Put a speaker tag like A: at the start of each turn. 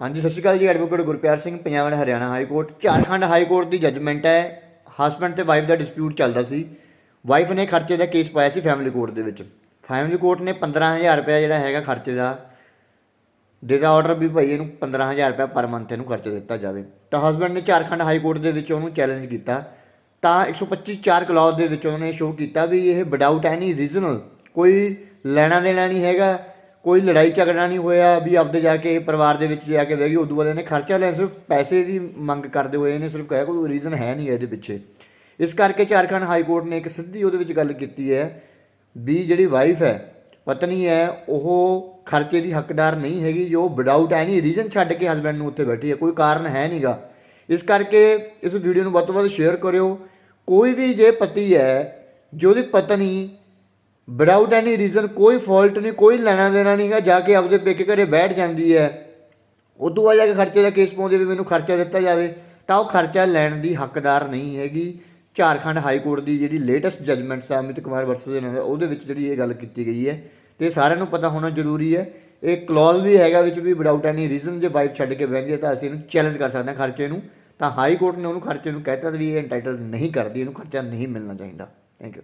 A: ਹਾਂਜੀ, ਸਤਿ ਸ਼੍ਰੀ ਅਕਾਲ ਜੀ advocate Gurpyar Singh, Punjab and Haryana high court. Jharkhand high court the judgment ਹੈ ਹਸਬੰਡ ਤੇ ਵਾਈਫ ਦਾ ਡਿਸਪਿਊਟ ਚੱਲਦਾ ਸੀ। ਵਾਈਫ ਨੇ ਖਰਚੇ ਦਾ ਕੇਸ ਪਾਇਆ ਸੀ ਫੈਮਿਲੀ ਕੋਰਟ ਦੇ ਵਿੱਚ। ਫੈਮਿਲੀ ਕੋਰਟ ਨੇ 15000 ਰੁਪਏ ਜਿਹੜਾ ਹੈਗਾ ਖਰਚੇ ਦਾ ਦੇਦਾ ਆਰਡਰ ਵੀ ਭਾਈ ਇਹਨੂੰ 15000 ਰੁਪਏ ਪਰ ਮੰਥ ਇਹਨੂੰ ਖਰਚਾ ਦਿੱਤਾ ਜਾਵੇ। ਤਾਂ ਹਸਬੰਡ ਨੇ ਝਾਰਖੰਡ ਹਾਈ ਕੋਰਟ ਦੇ ਵਿੱਚ ਉਹਨੂੰ ਚੈਲੰਜ ਕੀਤਾ। ਤਾਂ 125 ਚਾਰ ਕਲੌਜ਼ ਦੇ ਵਿੱਚ ਉਹਨੇ ਸ਼ੋਅ ਕੀਤਾ ਵੀ ਇਹ ਵਿਦਆਊਟ ਐਨੀ ਰੀਜ਼ਨਲ ਕੋਈ ਲੈਣਾ ਦੇਣਾ ਨਹੀਂ ਹੈਗਾ। ਕੋਈ ਲੜਾਈ ਝਗੜਾ ਨਹੀਂ ਹੋਇਆ ਵੀ ਆਪਦੇ ਜਾ ਕੇ ਪਰਿਵਾਰ ਦੇ ਵਿੱਚ ਜਾ ਕੇ ਬਹਿ ਗਈ, ਉਦੋਂ ਬਾਅਦ ਇਹਨੇ ਖਰਚਾ ਲਿਆ, ਸਿਰਫ ਪੈਸੇ ਦੀ ਮੰਗ ਕਰਦੇ ਹੋਏ ਇਹਨੇ ਸਿਰਫ ਕਿਹਾ, ਕੋਈ ਰੀਜ਼ਨ ਹੈ ਨਹੀਂ ਇਹਦੇ ਪਿੱਛੇ। ਇਸ ਕਰਕੇ ਝਾਰਖੰਡ ਹਾਈ ਕੋਰਟ ਨੇ ਇੱਕ ਸਿੱਧੀ ਉਹਦੇ ਵਿੱਚ ਗੱਲ ਕੀਤੀ ਹੈ ਵੀ ਜਿਹੜੀ ਵਾਈਫ ਹੈ, ਪਤਨੀ ਹੈ, ਉਹ ਖਰਚੇ ਦੀ ਹੱਕਦਾਰ ਨਹੀਂ ਹੈਗੀ, ਜੋ ਵਿਦਆਊਟ ਐਨੀ ਰੀਜ਼ਨ ਛੱਡ ਕੇ ਹਸਬੰਡ ਨੂੰ ਉੱਥੇ ਬੈਠੀ ਹੈ, ਕੋਈ ਕਾਰਨ ਹੈ ਨਹੀਂਗਾ ਇਸ ਕਰਕੇ ਇਸ ਵੀਡੀਓ ਨੂੰ ਵੱਧ ਤੋਂ ਵੱਧ ਸ਼ੇਅਰ ਕਰਿਓ। ਕੋਈ ਵੀ ਜੇ ਪਤੀ ਹੈ, ਜੋ ਉਹਦੀ ਪਤਨੀ ਵਿਦਆਊਟ ਐਨੀ ਰੀਜ਼ਨ ਕੋਈ ਫਾਲਟ ਨਹੀਂ, ਕੋਈ ਲੈਣਾ ਦੇਣਾ ਨਹੀਂਗਾ ਜਾ ਕੇ ਆਪਦੇ ਪੇਕੇ ਘਰੇ ਬੈਠ ਜਾਂਦੀ ਹੈ। ਉਦੋਂ ਬਾਅਦ ਜਾ ਕੇ ਖਰਚੇ ਦਾ ਕੇਸ ਪਾਉਂਦੇ ਵੀ ਮੈਨੂੰ ਖਰਚਾ ਦਿੱਤਾ ਜਾਵੇ, ਤਾਂ ਉਹ ਖਰਚਾ ਲੈਣ ਦੀ ਹੱਕਦਾਰ ਨਹੀਂ ਹੈਗੀ। ਝਾਰਖੰਡ ਹਾਈ ਕੋਰਟ ਦੀ ਜਿਹੜੀ ਲੇਟੈਸਟ ਜਜਮੈਂਟ ਆ ਅਮਿਤ ਕੁਮਾਰ ਵਰਸਸ ਉਹਦੇ ਵਿੱਚ ਜਿਹੜੀ ਇਹ ਗੱਲ ਕੀਤੀ ਗਈ ਹੈ। ਤੇ ਸਾਰਿਆਂ ਨੂੰ ਪਤਾ ਹੋਣਾ ਜ਼ਰੂਰੀ ਹੈ। ਇਹ ਕਲੌਜ਼ ਵੀ ਹੈਗਾ ਵਿੱਚ ਵੀ ਵਿਦਆਊਟ ਐਨੀ ਰੀਜ਼ਨ ਜੇ ਵਾਈਫ ਛੱਡ ਕੇ ਬਹਿੰਦੀ ਹੈ ਤਾਂ ਅਸੀਂ ਇਹਨੂੰ ਚੈਲੰਜ ਕਰ ਸਕਦੇ ਹਾਂ ਖਰਚੇ ਨੂੰ। ਤਾਂ ਹਾਈ ਕੋਰਟ ਨੇ ਉਹਨੂੰ ਖਰਚੇ ਨੂੰ ਕਹਿਤਾ ਵੀ ਇਹ ਐਂਟਾਈਟਲ ਨਹੀਂ ਕਰਦੀ, ਇਹਨੂੰ ਖਰਚਾ ਨਹੀਂ ਮਿਲਣਾ ਚਾਹੀਦਾ। Thank you